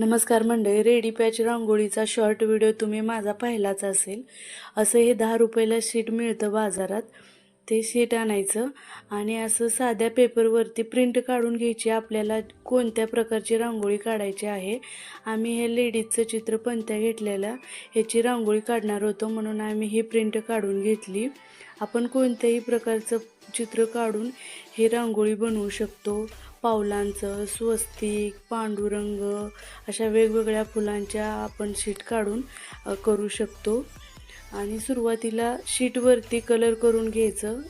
नमस्कार मंडळी ready patch रांगोळीचा शॉर्ट व्हिडिओ तुम्ही माझा पाहिलाच असेल. असं हे दहा रुपयाला शीट मिळतं बाजारात. ते शीट आणायचं आणि असं साध्या पेपरवरती प्रिंट काढून घ्यायची. आपल्याला कोणत्या प्रकारची रांगोळी काढायची आहे? आम्ही हे लेडीजचं चित्र पंत्या घेतलेलं. ह्याची रांगोळी काढणार होतो म्हणून आम्ही ही प्रिंट काढून घेतली. आपण कोणत्याही प्रकारचं चित्र काढून ही रांगोळी बनवू शकतो. पावलांचं स्वस्तिक पांडुरंग अशा वेगवेगळ्या फुलांच्या आपण शीट काढून करू शकतो. आणि सुरुवातीला शीटवरती कलर करून घ्यायचं.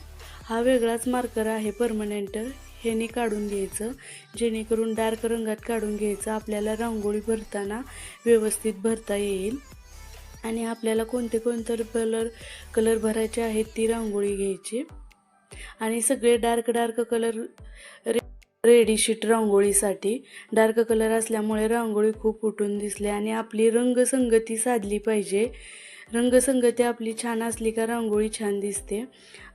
हा वेगळाच मार्कर आहे परमनंट. ह्याने काढून घ्यायचं. जेणेकरून डार्क रंगात काढून घ्यायचं. आपल्याला रांगोळी भरताना व्यवस्थित भरता येईल. आणि आपल्याला कोणते कोणते कलर कलर भरायचे आहेत ती रांगोळी घ्यायची. आणि सगळे dark dark colour ready sheet रांगोळीसाठी. Dark colour असल्यामुळे रांगोळी खूप उठून दिसली आणि आपली रंगसंगती साधली पाहिजे. रंगसंगती आपली छान असली का रांगोळी छान दिसते.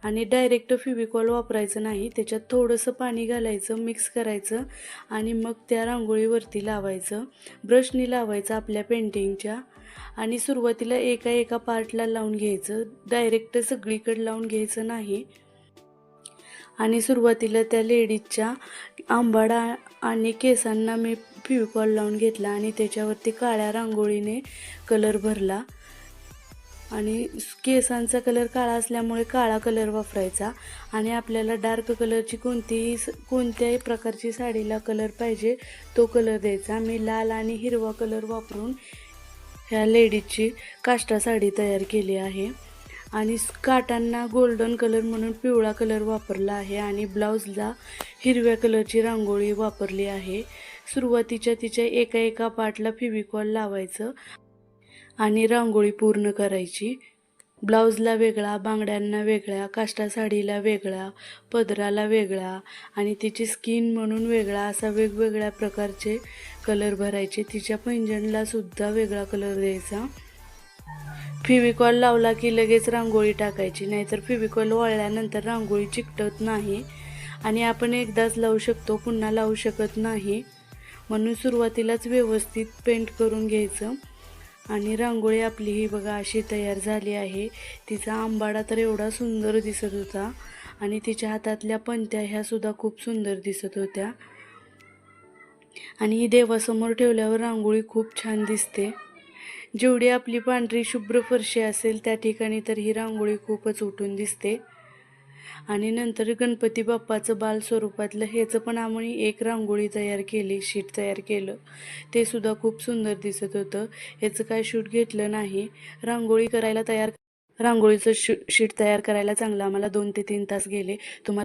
आणि डायरेक्ट फिविकॉल वापरायचं नाही त्याच्यात थोडंसं पाणी घालायचं मिक्स करायचं आणि मग त्या रांगोळीवरती लावायचं. ब्रशनी लावायचं आपल्या पेंटिंगच्या आणि सुरुवातीला एका एका पार्टला लावून घ्यायचं. डायरेक्ट सगळीकडे लावून घ्यायचं नाही. आणि सुरुवातीला त्या लेडीजच्या आंबाडा आणि केसांना मी फिविकॉल लावून घेतला आणि त्याच्यावरती काळ्या रांगोळीने कलर भरला. आणि केसांचा कलर काळा असल्यामुळे काळा कलर वापरायचा. आणि आपल्याला डार्क कलरची कोणतीही स- कोणत्याही प्रकारची साडीला कलर पाहिजे तो कलर द्यायचा. मी लाल आणि हिरवा कलर वापरून ह्या लेडीजची काष्टा साडी तयार केली आहे. आणि स- काटांना गोल्डन कलर म्हणून पिवळा कलर वापरला आहे आणि ब्लाऊजला हिरव्या कलरची रांगोळी वापरली आहे. सुरुवातीच्या तिच्या एका एका पार्टला फिविकॉल लावायचं आणि रांगोळी पूर्ण करायची. ब्लाऊजला वेगळा बांगड्यांना वेगळा काष्टा साडीला वेगळा पदराला वेगळा आणि तिची स्किन म्हणून वेगळा असा वेगवेगळ्या प्रकारचे कलर भरायचे. तिच्या पैंजणला सुद्धा वेगळा कलर द्यायचा. फिविकॉल लावला की लगेच रांगोळी टाकायची नाहीतर फिविकॉल वाळल्यानंतर रांगोळी चिकटत नाही. आणि आपण एकदाच लावू शकतो पुन्हा लावू शकत नाही. म्हणून सुरुवातीलाच व्यवस्थित पेंट करून घ्यायचं. आणि रांगोळी आपली ही बघा अशी तयार झाली आहे. तिचा आंबाडा तर एवढा सुंदर दिसत होता. आणि तिच्या हातातल्या पंत्या ह्या सुद्धा खूप सुंदर दिसत होत्या. आणि ही देवासमोर ठेवल्यावर रांगोळी खूप छान दिसते. जेवढी आपली पांढरी शुभ्र फरशी असेल त्या ठिकाणी तर ही रांगोळी खूपच उठून दिसते. आणि नंतर गणपती बाप्पाचं बाल स्वरूपातलं ह्याचं पण आम्ही एक रांगोळी तयार केली शीट तयार केलं. ते सुद्धा खूप सुंदर दिसत होतं. ह्याचं काय शूट घेतलं नाही. रांगोळी करायला तयार रांगोळीचं शू शीट तयार करायला चांगलं आम्हाला दोन ते तीन तास गेले. तुम्हाला